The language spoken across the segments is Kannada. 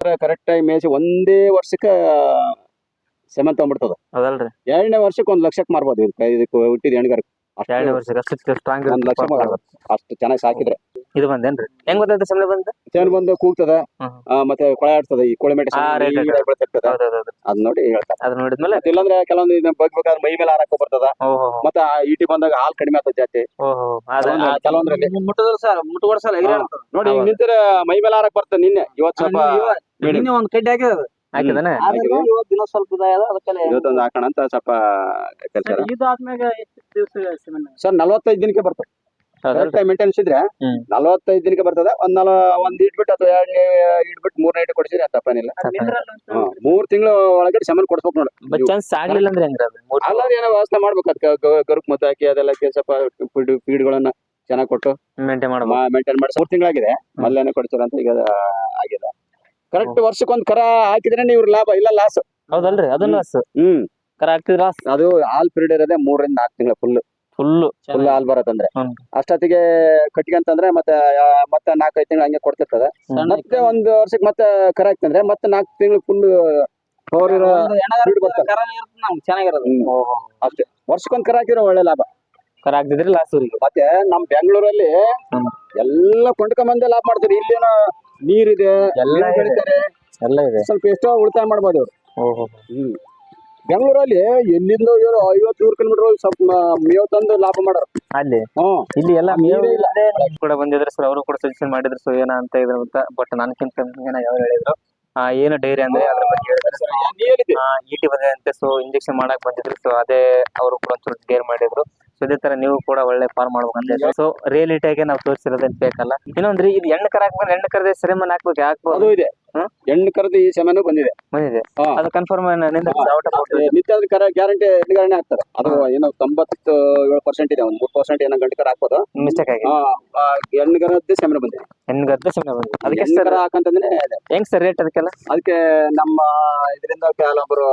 ಕರೆಕ್ಟ್ ಟೈಮ್ ಮೇಯಿಸಿ ಒಂದೇ ವರ್ಷಕ್ಕೆ ಸೆಮನ್ ತಗೊಂಡ್ಬಿಡ್ತದ. ಅದಲ್ರಿ. ಎರಡನೇ ವರ್ಷಕ್ಕೆ ಒಂದ್ ಲಕ್ಷಕ್ಕೆ ಮಾರ್ಬೋದು. ಇದಕ್ಕೆ ಇದಕ್ಕೆ ಹುಟ್ಟಿದ ಹೆಣ್ಗಾರ ಎರಡನೇ ವರ್ಷಕ್ಕೆ ಅಷ್ಟು ಸ್ಟ್ರಾಂಗ್ ಒಂದ್ ಲಕ್ಷ ಮಾರ್ಬೋದು. ಅಷ್ಟು ಚೆನ್ನಾಗಿ ಸಾಕಿದ್ರೆ. ಇದು ಬಂದೇನ್ರಿ? ಹೆಂಗ್ ಗೊತ್ತಾಯ್ತು ಸಮಯ ಬಂದ? ಚೆನ್ನ ಬಂದು ಕೂಗ್ತದ? ಹ್ಮ್. ಆ, ಮತ್ತೆ ಕೊಳೆ ಆಡ್ತದ ಈ ಕೊಳೆ ಮೇಟ್ ಆ, right, right. ಬೆಳ್ತಿರ್ತದ ಹೌದೌದು ಅದ್ ನೋಡಿ ಹೇಳ್ತಾರೆ. ಅದ್ ನೋಡಿದ್ಮೇಲೆ ಮತ್ತೆ ಇಲ್ಲಾಂದ್ರೆ ಕೆಲವೊಂದು ಇದನ್ನ ಬಗ್ಬೇಕಾದ್ರೆ ಮೈ ಮೇಲೆ ಹಾರಕ ಬರ್ತದ. ಓಹೋ. ಮತ್ತೆ ಆ ಈಟಿ ಬಂದಾಗ ಹಾಲ್ ಕಡಿಮೆ ಆಗ್ತದ ಜಾಸ್ತಿ. ಓಹೋ. ಕೆಲವೊಂದ್ರಲ್ಲಿ. ಮುಟ್ಟದ್ರ ಸರ್ ಎಗರಾಡ್ತದ ನೋಡಿ ನಿಂತರ ಹೌದು. ನಿಂತಿರ ಮೈ ಮೇಲೆ ಹಾರಕ್ ಬರ್ತದೆ ನಿನ್ನೆ. ಇವತ್ ಸ್ವಲ್ಪ. ನಿನ್ನೆ ಒಂದ್ ಕಡ್ಡಿ ಹಾಕಿದ ಹಾಕಿದಾನೆ? ಹಾಕಿದೆ. ಇವತ್ತು ದಿನ ಸ್ವಲ್ಪ ಇದಾಗ್ಯದ ಅದಕ್ಕೆ ಇವತ್ತೊಂದು ಹಾಕೋಣ ಅಂತ ಸ್ವಲ್ಪ ಕೆಲಸ ಇದು ಆದ್ಮ್ಯಾಗ ಎಷ್ಟು ದಿವಸ ಸಿಮೆಂಟ್? ಸರ್ ನಲವತ್ತೈದು ದಿನಕ್ಕೆ ಬರ್ತದೆ. ಕರೆಕ್ಟ್ ಆಗಿ ಮೇಂಟೆನೆನ್ಸ್ ಇದ್ರೆ. ನಲವತ್ತೈದು ದಿನಕ್ಕೆ ಬರ್ತದೆ. ಒಂದ್ ನಲ ಒಂದ್ ಇಟ್ಬಿಟ್ಟು ಅಥವಾ ಎರಡನೇ ಇಟ್ಬಿಟ್ಟು ಮೂರನೇ ಇಟ್ಟು ಕೊಡಿಸಿದ್ರೆ ತಪ್ಪೇನಿಲ್ಲ. ಮೂರ್ ತಿಂಗಳು ಒಳಗಡೆ ಸಮಾನ ಕೊಡ್ಸ್ಬೇಕು ನೋಡಿ. ಬಟ್ ಚಾನ್ಸ್ ಆಗ್ಲಿಲ್ಲ ಅಂದ್ರೆ ಹೆಂಗ್ರಿ ಅದು? ಏನೋ ವ್ಯವಸ್ಥೆ ಮಾಡ್ಬೇಕು ಅದಕ್ಕೆ ಗರುಕ್ ಮತ್ತೆ ಹಾಕಿ ಅದೆಲ್ಲ ಕೆಲಸಪ್ಪ ಸ್ವಲ್ಪ ಫೀಡ್ ಫೀಡ್ಗಳನ್ನ ಚೆನ್ನಾಗಿ ಕೊಟ್ಟು ಮೇಂಟೈನ್ ಮಾಡಿ ಮೇಂಟೈನ್ ಮಾಡಿ ಮೂರ್ ತಿಂಗಳಾಗಿದೆ. ಮೊದಲೇನೆ ಕೊಡ್ತಾರ ಅಂತ ಈಗ ಅದು ಆಗಿದೆ ಕರೆಕ್ಟ್ ವರ್ಷಕ್ಕೊಂದ್ ಕರ ಹಾಕಿದ್ರೆ ನೀವು ಲಾಭ ಇಲ್ಲ ಲಾಸ್ ಹೌದಲ್ರಿ? ಅದನ್ನ ಹ್ಮ್. ಕರ ಆಗ್ತಿದ್ರ ಅದು ಆಲ್ ಪೀರಿಯಡ್ ಇರೋದೇ ಮೂರರಿಂದ ನಾಲ್ಕು ತಿಂಗಳು ಫುಲ್ ಫುಲ್ ಫುಲ್ ಹಾಲ್ ಬರತ್ತಂದ್ರೆ. ಹ್ಮ್. ಅಷ್ಟೊತ್ತಿಗೆ ಕಟ್ಟಿಗೆ ಅಂತಂದ್ರೆ ಮತ್ತೆ ಆ, ಮತ್ತೆ ನಾಲ್ಕೈದು ತಿಂಗಳು ಹಂಗೆ ಕೊಡ್ತಿರ್ತದೆ. ಮತ್ತೆ ಒಂದ್ ವರ್ಷಕ್ಕೆ ಮತ್ತೆ ಕರ ಆಗ್ತಂದ್ರೆ ಮತ್ತೆ ನಾಲ್ಕು ತಿಂಗಳು ಫುಲ್ ಬರ್ತದೆ. ನಮ್ಗೆ ಚೆನ್ನಾಗಿರೋದು. ಅಷ್ಟೇ. ವರ್ಷಕ್ಕೊಂದ್ ಕರ ಹಾಕಿದ್ರೆ ಒಳ್ಳೆ ಲಾಭ. ಕರ ಹಾಕಿದ್ರೆ ಲಾಸ್ ಊರಿಗೆ. ಮತ್ತೆ ನಮ್ ಬೆಂಗಳೂರಲ್ಲಿ ಹ್ಮ್. ಎಲ್ಲ ಕೊಂಡ್ಕೊಂಬಂದೆ ಲಾಭ ಮಾಡ್ತಾರೆ. ಇಲ್ಲೇನೋ ನೀರಿದೆ ಎಲ್ಲ ಇದೆ. ಬೆಳಿತಾರೆ. ಎಲ್ಲ ಇದೆ. ಸ್ವಲ್ಪ ಎಷ್ಟೋ ಉಳಿತಾಯ ಮಾಡ್ಬೋದು ಅವ್ರು. ಓಹೋ. ಹ್ಮ್. ಬೆಂಗಳೂರಲ್ಲಿ ಎಲ್ಲಿಂದ ಏನೋ ಐವತ್ತು ನೂರು ಕಿಲೋಮೀಟರ್ ಸ್ವಲ್ಪ ಮೇವ್ ತಂದು ಲಾಭ ಮಾಡೋರು ಅಲ್ಲಿ? ಹ್ಮ್ ಇಲ್ಲಿ ಎಲ್ಲ ಇಲ್ಲ. ಕೂಡ ಬಂದಿದ್ರು ಸರ್ ಅವರು ಕೂಡ ಸಜೆಷನ್ ಮಾಡಿದ್ರು ಸೊ ಏನ ಅಂತ ಇದ್ರು ಅಂತ. ಬಟ್ ನನ್ಕಿಂತ ಏನ ಯಾವ ಹೇಳಿದ್ರು. ಆ ಏನು ಡೈರಿ ಅಂದ್ರೆ ಅದ್ರ ಬಗ್ಗೆ ಹೇಳಿದ್ರು ನೀ ಹೇಳಿದ್ದೆ? ಇಟಿ ಬಂದಿದಂತೆ ಸೊ ಇಂಜೆಕ್ಷನ್ ಮಾಡಕ್ ಬಂದಿದ್ರು ಸೊ ಅದೇ ಅವರು ಕೂಡ ಒಂಚೂರು ಡೇರ್ ಮಾಡಿದ್ರು. ಸೊ ಅದೇ ತರ ನೀವು ಕೂಡ ಒಳ್ಳೆ ಫಾರ್ಮ್ ಮಾಡ್ಬೇಕಂತ ಸೊ ರಿಯಲಿಟಿ ಆಗಿ ನಾವು ತೋರಿಸಿರೋದೇನ್ ಬೇಕಲ್ಲ. ಇನ್ನೊಂದ್ರಿ ಇದು ಎಣ್ಣೆ ಕರ ಹಾಕ್ಬೇಕು ಎಣ್ಣೆ ಕರದೆ ಸೆರೆಮನ್ ಹಾಕ್ಬೇಕು ಅದು ಹಾಕ್ಬೋದು ಇದೆ? ಹೆಣ್ಣು ಕರೆದು ಈ ಸಮಯನೂ ಬಂದಿದೆ. ಬಂದಿದೆ. ಹಾ. ಅದು ಕನ್ಫರ್ಮ್ ಕರ ಗ್ಯಾರಂಟಿ ಹಾಕ್ತಾರೆ ಅದು ಏನೋ ತೊಂಬತ್ತು ಏಳು ಪರ್ಸೆಂಟ್ ಇದೆ ಒಂದ್ ಮೂರ್ ಪರ್ಸೆಂಟ್ ಏನೋ ಗಂಟೆ ಕರೆ ಹಾಕ್ಬೋದು. ಮಿಸ್ಟೇಕ್ ಆಗಿ ಸಮಯ ಬಂದಿದೆ. ಹೆಣ್ಣು ಸುಮ್ಮನೆ ಸೆಮೆ ಅದಕ್ಕೆ ಸರ್ ಹಾಕಂತಂದ್ರೆ ಹೆಂಗ್ ಸರ್ ರೇಟ್ ಅದಕ್ಕೆಲ್ಲ? ಅದಕ್ಕೆ ನಮ್ಮ ಇದರಿಂದ ಕೆಲವೊಬ್ರು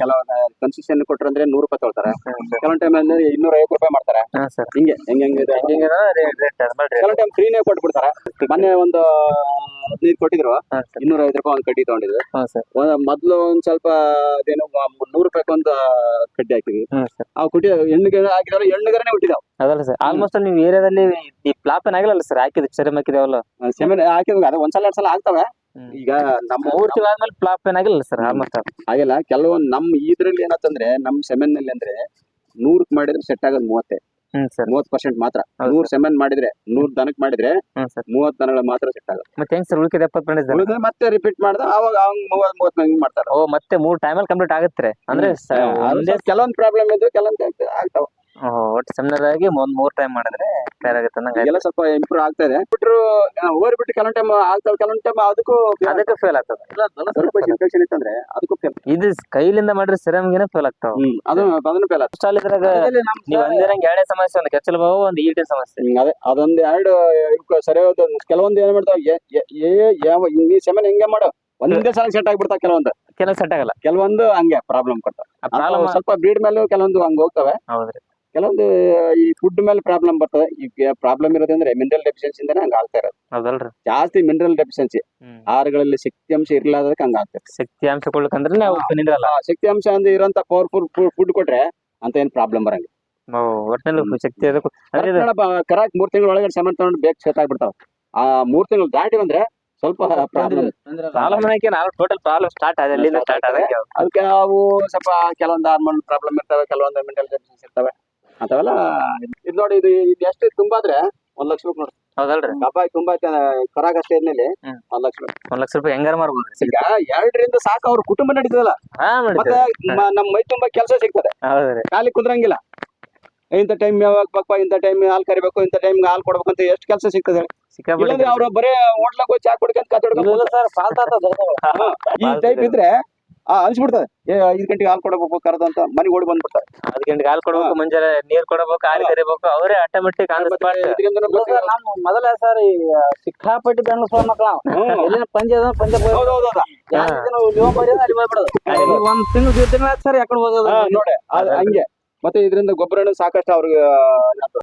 ಕೆಲವು ಕನ್ಸೆಷನ್ ಕೊಟ್ರಂದ್ರೆ ನೂರು ರೂಪಾಯಿ ತೊಗೊಳ್ತಾರೆ. ಕೆಲವೊಂದು ಟೈಮ್ ಅಂದ್ರೆ ಇನ್ನೂರ ಐವತ್ತು ರೂಪಾಯಿ ಮಾಡ್ತಾರೆ. ಸರ್. ಹಿಂಗೆ ಹೆಂಗೆ ಹೆಂಗಿದೆ ಹೆಂಗೆ ರೇಟ್ ಕೆಲವೊಂದು ಟೈಮ್ ಫ್ರೀನೇ ಕೊಟ್ಬಿಡ್ತಾರೆ. ಮೊನ್ನೆ ಒಂದು ಹದಿನೈದು ಕೊಟ್ಟಿದ್ರು. ಇನ್ನೂರ ಐದು ರೂಪಾಯಿ ಒಂದು ಕಡ್ಡಿ ತಗೊಂಡಿದ್ರು. ಮೊದ್ಲು ಒಂದ್ ಸ್ವಲ್ಪ ಅದೇನೋ ನೂರು ರೂಪಾಯಿ ಒಂದು ಕಡ್ಡಿ ಹಾಕಿದ್ವಿ. ಆ ಕುಟ್ಟಿ ಹೆಣ್ಣಿಗೆ ಹಾಕಿದವ್ರು ಹೆಣ್ಣುಗರನೇ ಹುಟ್ಟಿದಾವ್. ಅದಲ್ಲ ಸರ್. ಆಲ್ಮೋಸ್ಟ್ ನೀವು ಏರಿಯಾದಲ್ಲಿ ಈ ಪ್ಲಾಪನ್ ಆಗಿಲ್ಲ ಸರ್? ಹಾಕಿದ್ ಸೆರೆಮ್ ಹಾಕಿದಾವಲ್ಲ ಸೆಮೆನ್ ಹಾಕಿದ್ವಿ ಅದೇ ಒಂದ್ಸಲ ಎರಡ್ ಸಲ ಆಗ್ತವೆ. ಈಗ ನಮ್ಮ ಮೂರ್ ತಿಂಗಳ ಆದ್ಮೇಲೆ ಫ್ಲಾಪ್ ಆಗಿಲ್ಲ ಸರ್ ಆಲ್ಮೋಸ್ಟ್ ಆಗಿಲ್ಲ. ಕೆಲವೊಂದು ನಮ್ ಇದ್ರಲ್ಲಿ ಏನಂತಂದ್ರೆ ನಮ್ ಸೆಮೆನ್ನಲ್ಲಿ ಅಂದ್ರೆ ನೂರಕ್ ಮಾಡಿದ್ರೆ ಸೆಟ್ ಆಗೋದು ಮೂವತ್ತೆ. ಮೂವತ್ ಪರ್ಸೆಂಟ್ ಮಾತ್ರ. ನೂರ್ ಸೆಮೆನ್ ಮಾಡಿದ್ರೆ ನೂರ್ ದನಕ್ ಮಾಡಿದ್ರೆ ಮೂವತ್ ದನಗಳು ಮಾತ್ರ ಸೆಟ್ ಆಗೋದು. ಮತ್ತೆ ಹೆಂಗ್ ಸರ್ ಉಳಿಕೆ ಎಪ್ಪತ್ ಮತ್ತೆ ರಿಪೀಟ್ ಮಾಡ್ದ ಅವಾಗ ಅವ್ನ್ ಮೂವತ್ ಮೂವತ್ ಹಿಂಗ್ ಮಾಡ್ತಾರ. ಓ ಮತ್ತೆ ಮೂರ್ ಟೈಮಲ್ಲಿ ಕಂಪ್ಲೀಟ್ ಆಗುತ್ತೆ ಅಂದ್ರೆ ಕೆಲವೊಂದ್ ಪ್ರಾಬ್ಲಮ್ ಇದ್ದು ಕೆಲವೊಂದ್ ಆಗ್ತಾವ. ಒಟ್ಟು ಆಗಿ ಒಂದ್ ಮೂರ್ ಟೈಮ್ ಮಾಡಿದ್ರೆ ಕ್ಲಿಯರ್ ಆಗುತ್ತೆ ನಂಗೆ ಎಲ್ಲ ಸ್ವಲ್ಪ ಇಂಪ್ರೂವ್ ಆಗ್ತಾ ಇದೆ. ಬಿಟ್ರು ಓವರ್ ಬಿಟ್ಟು ಕೆಲವೊಂದು ಟೈಮ್ ಆಗ್ತಾವೆ ಕೆಲವೊಂದು ಟೈಮ್ ಅದಕ್ಕೂ ಅದಕ್ಕೆ ಫೇಲ್ ಆಗ್ತದೆ. ಸ್ವಲ್ಪ ಇನ್ಫೆಕ್ಷನ್ ಇತ್ತಂದ್ರೆ ಅದಕ್ಕೂ fail. ಇದು ಕೈಲಿಂದ ಮಾಡಿದ್ರೆ ಸೆರಮ್ಗಿನ ಫೇಲ್ ಆಗ್ತಾವ. ಅದು ಅದನ್ನು ಫೇಲ್ ಸ್ಟಾಲ್ ಇದ್ರಾಗ ನೀವು ಅಂದಿರಂಗೆ ಎರಡೇ ಸಮಸ್ಯೆ ಒಂದು ಕೆಚ್ಚಲ ಬಾವು ಒಂದು ಈಟಿನ ಸಮಸ್ಯೆ. ಅದೇ ಅದೊಂದು ಎರಡು ಸರಿಯಾದ ಕೆಲವೊಂದು ಏನ್ ಮಾಡ್ತಾವೆ ಈ ಸೆಮೆನ್ ಹಿಂಗೆ ಮಾಡು? ಒಂದೇ ಸಲ ಸೆಟ್ ಆಗ್ಬಿಡ್ತಾವ ಕೆಲವೊಂದು. ಕೆಲವು ಸೆಟ್ ಆಗಲ್ಲ. ಕೆಲವೊಂದು ಹಂಗೆ ಪ್ರಾಬ್ಲಮ್ ಕೊಡ್ತಾವ. ಸ್ವಲ್ಪ ಬ್ರೀಡ್ ಮೇಲೆ ಕೆಲವೊಂದು ಹಂಗ ಹೋಗ್ತವೆ. ಹೌದ್ರಿ. ಕೆಲವೊಂದು ಈ ಫುಡ್ ಮೇಲೆ ಪ್ರಾಬ್ಲಮ್ ಬರ್ತದೆ. ಈಗ ಪ್ರಾಬ್ಲಮ್ ಇರೋದಂದ್ರೆ ಮಿನರಲ್ ಡೆಫಿಷಿಯನ್ಸಿ ಹಂಗಾಗ್ತಾ ಹಂಗ ಆಗ್ತಾ ಇರೋದು. ಹೌದಲ್ರಿ. ಜಾಸ್ತಿ ಮಿನರಲ್ ಡೆಫಿಷಿಯನ್ಸಿ ಆಹಾರಗಳಲ್ಲಿ ಶಕ್ತಿ ಅಂಶ ಇರ್ಲಾರ್ದಕ್ಕೆ ಹಂಗ ಆಗ್ತದೆ ಶಕ್ತಿ ಅಂಶ ಕೊಡ್ಲಿಕ್ಕೆ ನಾವು ತಿನ್ನಿರಲ್ಲ ಆ ಶಕ್ತಿ ಅಂಶ ಅಂದ್ರೆ ಇರೋಂತ ಪವರ್ಫುಲ್ ಫುಡ್ ಕೊಟ್ರೆ ಅಂತ ಏನ್ ಪ್ರಾಬ್ಲಮ್ ಬರಂಗಿಲ್ಲ. ಶಕ್ತಿ ಅದಕ್ಕೂ ಅಂದ್ರೆ ಇದು ಕರೆಕ್ಟ್ ಮೂರ್ ತಿಂಗಳ ಒಳಗಡೆ ಸೆಮೆಂಟ್ ತಗೊಂಡು ಬೇಗ ಸೆಟ್ ಆಗ್ಬಿಡ್ತಾವ. ಆ ಮೂರ್ ತಿಂಗಳು ದಾಟಿ ಬಂದ್ರೆ ಸ್ವಲ್ಪ ಪ್ರಾಬ್ಲಮ್ ಪ್ರಾಬ್ಲಮ್ ಅನ್ನಕ್ಕೆ ನಾವು ಟೋಟಲ್ ಪ್ರಾಬ್ಲಮ್ ಸ್ಟಾರ್ಟ್ ಆದ ಅಲ್ಲಿಂದ ಸ್ಟಾರ್ಟ್ ಆದಂಗೆ ಅದಕ್ಕೆ ಅವು ಸ್ವಲ್ಪ ಕೆಲವೊಂದು ಹಾರ್ಮೋನ್ ಪ್ರಾಬ್ಲಮ್ ಇರ್ತವೆ ಕೆಲವೊಂದು ಮೆಂಟಲ್ ಇರ್ತವೆ. ಅಂತವೆಲ್ಲ ಇದು ನೋಡಿ ಇದು ಇದು ಎಷ್ಟು ತುಂಬಾದ್ರೆ ಒಂದ್ ಲಕ್ಷ ರೂಪಾಯಿ ನೋಡ್ರಿ ಹೌದಲ್ರಿ? ಕಬ್ಬಾಯಿ ತುಂಬಾ ಕರಾಗ ಅಷ್ಟೇ ಇದ್ಮೇಲೆ ಒಂದ್ ಲಕ್ಷ ರೂಪಾಯಿ. ಒಂದ್ ಲಕ್ಷ ರೂಪಾಯಿ ಹೆಂಗಾರ ಮಾಡ್ಬೋದು? ಈಗ ಎರಡರಿಂದ ಸಾಕು ಅವ್ರ ಕುಟುಂಬ ನಡೀತದಲ್ಲ ಹಾ ಮತ್ತೆ ಮಾಡಿ ಮ- ನಮ್ ಮೈ ತುಂಬಾ ಕೆಲಸ ಸಿಗ್ತದೆ. ಹೌದ್ರಿ. ಖಾಲಿ ಕುದ್ರಂಗಿಲ್ಲ. ಇಂಥ ಟೈಮ್ ಯಾವಾಗ ಇಂಥ ಟೈಮ್ ಹಾಲು ಕರಿಬೇಕು ಇಂಥ ಟೈಮ್ ಹಾಲು ಕೊಡ್ಬೇಕು ಅಂತ ಎಷ್ಟು ಕೆಲಸ ಸಿಗ್ತದೆ? ಸಿಕ್ಕಾಪಟ್ಟೆ ಇಲ್ಲಾಂದ್ರೆ ಅವ್ರು ಬರೇ ಹೋಟ್ಲಾಗ ಹೋಗಿ ಚಾ ಕುಡ್ಕೊಂತ ಸರ್ ಫಾಲ್ತ್ ಈ ಟೈಪ್ ಇದ್ರೆ ಆ ಅನ್ಸ್ಬಿಡ್ತದೆ. ಏ ಐದು ಗಂಟೆಗೆ ಹಾಲು ಕೊಡಬೇಕು ಕರೆದಂತ ಅಂತ ಮನೆಗೆ ಓಡಿ ಬಂದ್ಬಿಡ್ತಾರೆ. ಅದ್ ಗಂಟೆಗೆ ಹಾಲು ಕೊಡ್ಬೇಕು ಮುಂಜಾನೆ ನೀರ್ ಕೊಡಬೇಕು ಹಾಲು ಕರಿಬೇಕು ಅವರೇ ಆಟೋಮೆಟಿಕ್ ಮೊದಲೇ ನಮ್ಮ ಮೊದಲ ಸರ್ ಈ ಸಿಕ್ಕಾಪಟ್ಟಿ ಬೆಣ್ಣು ಸರ್ ಮಕ್ಳ ಹ್ಮ್. ಎಲ್ಲಿನ ಪಂಜೆ ಅದ ಪಂಜೆ ಒಂದ್ ತಿಂಗಳು ದಿನ ಸರ್ ಯಾಕಡೆ ಹೋಗೋದು? ನೋಡಿ. ಹಂಗೆ. ಮತ್ತೆ ಇದರಿಂದ ಗೊಬ್ಬರನು ಸಾಕಷ್ಟು ಅವ್ರಿಗೆ